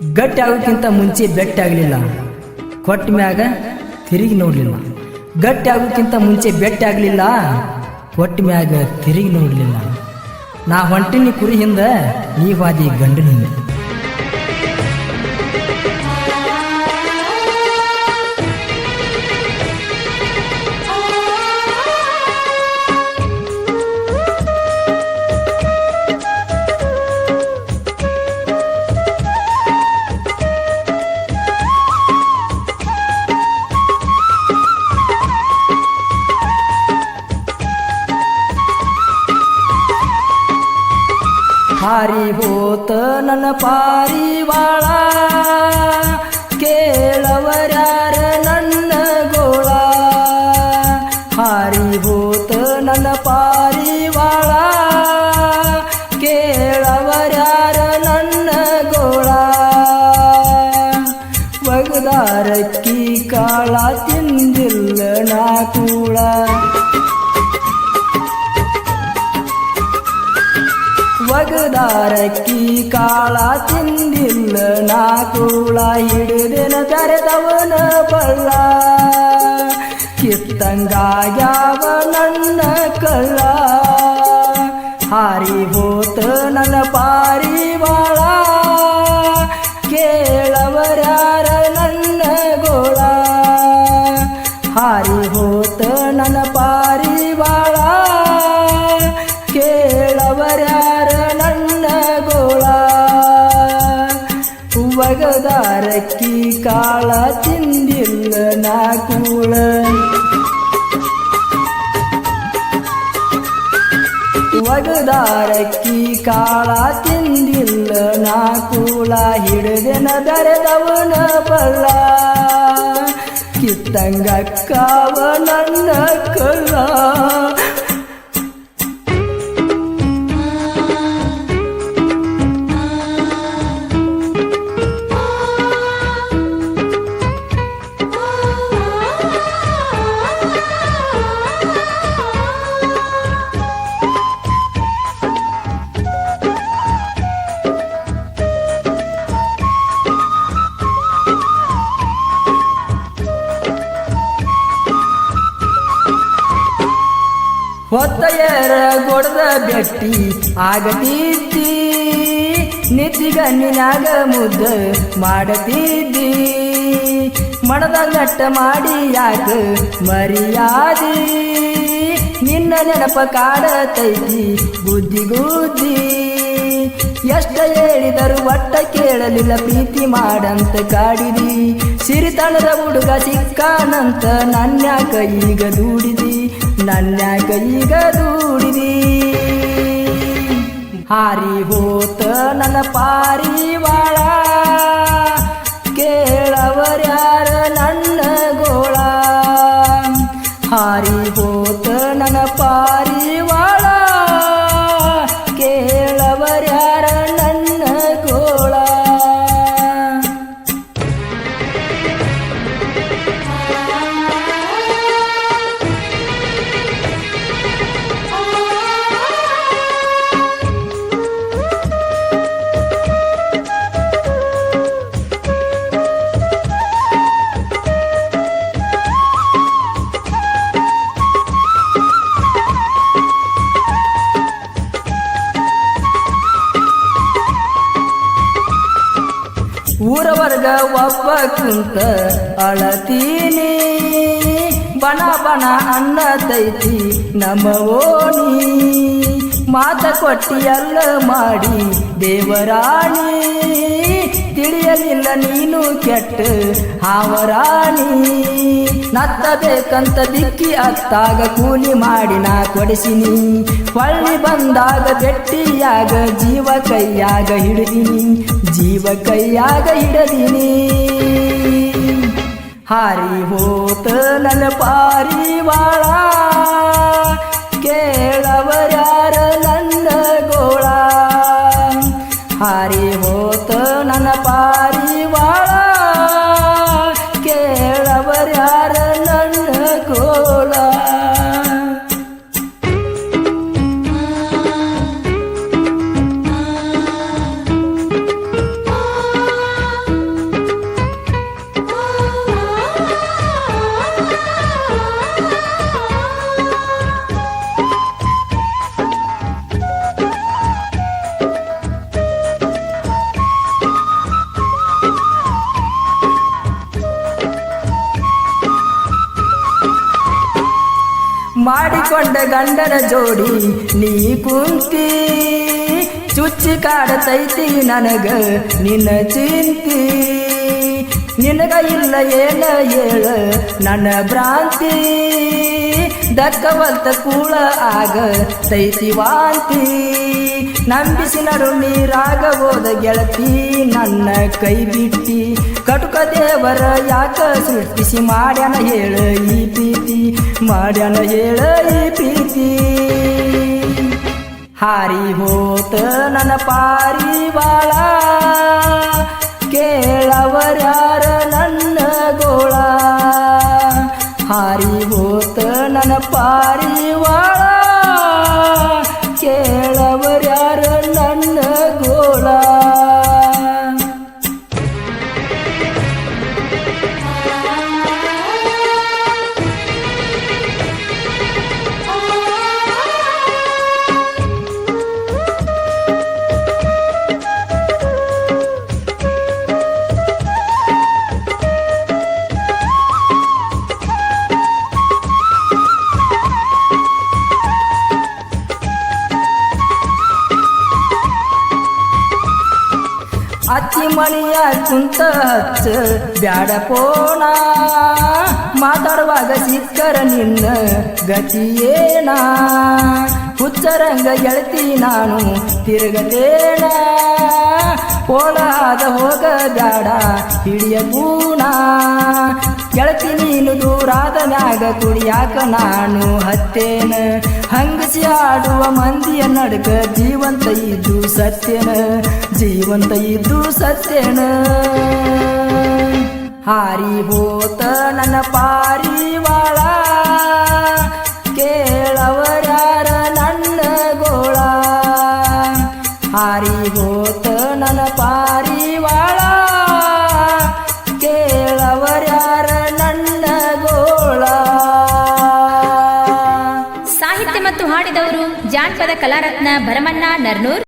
ಗಟ್ಟಿ ಆಗೋಕ್ಕಿಂತ ಮುಂಚೆ ಬೆಟ್ಟ ಆಗಲಿಲ್ಲ ಕೊಟ್ಟ ಮ್ಯಾಗ ತಿರುಗಿ ನೋಡಲಿಲ್ಲ. ಗಟ್ಟಿ ಆಗೋಕ್ಕಿಂತ ಮುಂಚೆ ಬೆಟ್ಟ ಆಗಲಿಲ್ಲ ಕೊಟ್ಟ ಮ್ಯಾಗ ತಿರುಗಿ ನೋಡಲಿಲ್ಲ. ನಾ ಹೊಂಟಿನಿ ಕುರಿ ಹಿಂದೆ ಈ ವಾದಿ ಗಂಡನ ಹಿಂದೆ ಹಾರಿ ಹೋತ ನನ್ನ ಪಾರಿವಾಳ ಕೇಳವರ್ಯಾರ ನನ್ನ ಗೋಳ. ಹಾರಿ ಹೋತ ನನ್ನ ಪಾರಿವಾಳ ಕೇಳವರ್ಯಾರ ನನ್ನ ಗೋಳ. ಒಗದಾರಕ್ಕಿ ಕಾಳ ತಿಂದಿಲ್ಲ ನಾ ಕೂಳ. ಒಗದಾರಕ್ಕಿ ಕಾಳ ತಿಂದಿಲ್ಲ ನಾ ಕೂಳ ಹಿಡಿದಿನ ಕರೆದವನ ಬಳ್ಳ. ಕಿತ್ತಂಗಾಗ್ಯಾವ ನನ್ನ ಕಳ್ಳ. ಹಾರಿ ಹೋತ ನನ್ನ ಪಾರಿವಾಳ ಕೇಳವರ್ಯಾರ ನನ್ನ ಗೋಳ. ಹಾರಿ ಹೋತ ನನ್ನ ಪಾರಿವಾಳ ಕೇಳವರ್ಯಾರ ಕಾಳ ತಿಂದಿಲ್ಲ ನಾ ಕೂಳ. ಒಗದಾರಕ್ಕಿ ಕಾಳ ತಿಂದಿಲ್ಲ ನಾ ಕೂಳ. ಹಿಡಿದೆನ ದರೆದವನ ಬಲ್ಲ. ಕಿತ್ತಂಗಕ್ಕವ ನನ್ನ ಕಳ್ಳ ಹೊತ್ತೆಯರ ಗೊಡದ ಬೆಟ್ಟಿ ಆಗತಿದ್ದಿ. ನಿತಿಗಣ್ಣಿನಾಗ ಮುದ್ದ ಮಾಡತಿದ್ದಿ. ಮಣದ ನಟ್ಟ ಮಾಡಿ ಯಾಕ ಮರಿಯಾದಿ? ನಿನ್ನ ನೆನಪ ಕಾಡತೈತಿ ಬುದ್ಧಿ ಗುದ್ದಿ. ಎಷ್ಟ ಹೇಳಿದರು ಒಟ್ಟ ಕೇಳಲಿಲ್ಲ, ಪ್ರೀತಿ ಮಾಡಂತ ಕಾಡಿದಿ. ಸಿರಿತನದ ಹುಡುಗ ಸಿಕ್ಕಾನಂತ ನನ್ನ ಈಗ ದೂಡಿದಿ, ನನ್ನ ಈಗ ದೂಡಿದಿ. ಹಾರಿ ಹೋತ ನನ್ನ ಪಾರಿವಾಳ ಕೇಳವರ್ಯಾರ ನನ್ನ ಗೋಳ. ಹಾರಿ ಹೋತ ನನ್ನ ಪಾರಿವಾಳ ಒಬ್ಬ ಕುಂತ ಅಳತೀನಿ? ಬಣ ಬಣ ಅನ್ನತೈತಿ ನಮ್ಮ ಓಣಿ ಮಾತ ಕೊಟ್ಟಿ ಎಲ್ಲ ಮಾಡಿ ದೇವರಾಣಿ. ತಿಳಿಯಲಿಲ್ಲ, ನೀನು ಕೆಟ್ಟ ಹಾವರಾಣಿ. ನತ್ತಬೇಕಂತ ದಿಕ್ಕಿ ಅತ್ತಾಗ ಕೂಲಿ ಮಾಡಿ ನಾ ಕೊಡಿಸಿನಿ. ಹೊಳ್ಳಿ ಬಂದಾಗ ಬೆಟ್ಟಿಯಾಗ ಜೀವ ಕೈಯಾಗ ಹಿಡಿದಿನಿ. ಜೀವ ಕೈಯಾಗ ಹಿಡದಿನಿ. ಹಾರಿ ಹೋತ ನನ್ನ ಪಾರಿವಾಳ ಕೇಳವರ್ಯಾರ ಕೇಳವರ್ಯಾರ ನನ್ನ ಮಾಡಿಕೊಂಡ ಗಂಡನ ಜೋಡಿ. ನೀ ಕುಂತಿ ಚುಚ್ಚಿ ಕಾಡತೈತಿ ನನಗ ನಿನ್ನ ಚಿಂತಿ ನಿನಗ ಇಲ್ಲ ಏನ ಏಳ ನನ್ನ ಭ್ರಾಂತಿ. ದಕ್ಕವಂತ ಕೂಳ ಆಗ ತೈತಿ ವಾಂತಿ. ನಂಬಿಸಿ ನಡು ನೀರಾಗ ಹೋದ ಗೆಳತಿ, ನನ್ನ ಕೈ ಬಿಟ್ಟಿ. ಕಟುಕ ದೇವರ ಯಾಕ ಸೃಷ್ಟಿಸಿ ಮಾಡ್ಯಾನ ಹೇಳ ಈ ಪ್ರೀತಿ, ಮಾಡ್ಯಾನ ಹೇಳ ಈ ಪ್ರೀತಿ. ಹಾರಿ ಹೋತ ನನ್ನ ಪಾರಿವಾಳ, ಕೇಳವರ್ಯಾರ ನನ್ನ ಗೋಳ. ಹಾರಿ ಹೋತ ನನ್ನ ಪಾರಿವಾಳ ಅಚ್ಚಿ ಮಣಿಯ ಕುಂತ ಬ್ಯಾಡ ಪೋಣ. ಮಾತಾಡುವಾಗ ಸಿಕ್ಕರ ನಿನ್ನ ಗತಿಯೇನ? ಹುಚ್ಚರಂಗ ಗೆಳತಿ ನಾನು ತಿರುಗದೇಣ ಪೋಲಾದ ಹೋಗ ಬ್ಯಾಡ ಹಿಡಿಯ ಗೂಣ ಗೆಳತಿ ನೀನು ದೂರಾದನಾಗ ಕುಡಿಯಾಕ ನಾನು ಹತ್ತೇನ. ಹಂಗಸಿ ಆಡುವ ಮಂದಿಯ ನಡುಕ ಜೀವಂತ ಇದ್ದು ಸತ್ಯನ. ಜೀವಂತ ಇದ್ದು ಸತ್ಯನ. ಹಾರಿ ಹೋತ ನನ್ನ ಪಾರಿವಾಳ. ಕೇಳವರಾರ ನನ್ನ ಗೋಳ. ಹಾರಿ ಹೋತ ನನ್ನ ಪಾರಿವಾಳ. ಜಾನಪದ ಕಲಾರತ್ನ ಭರಮಣ್ಣ ನರ್ನೂರ್.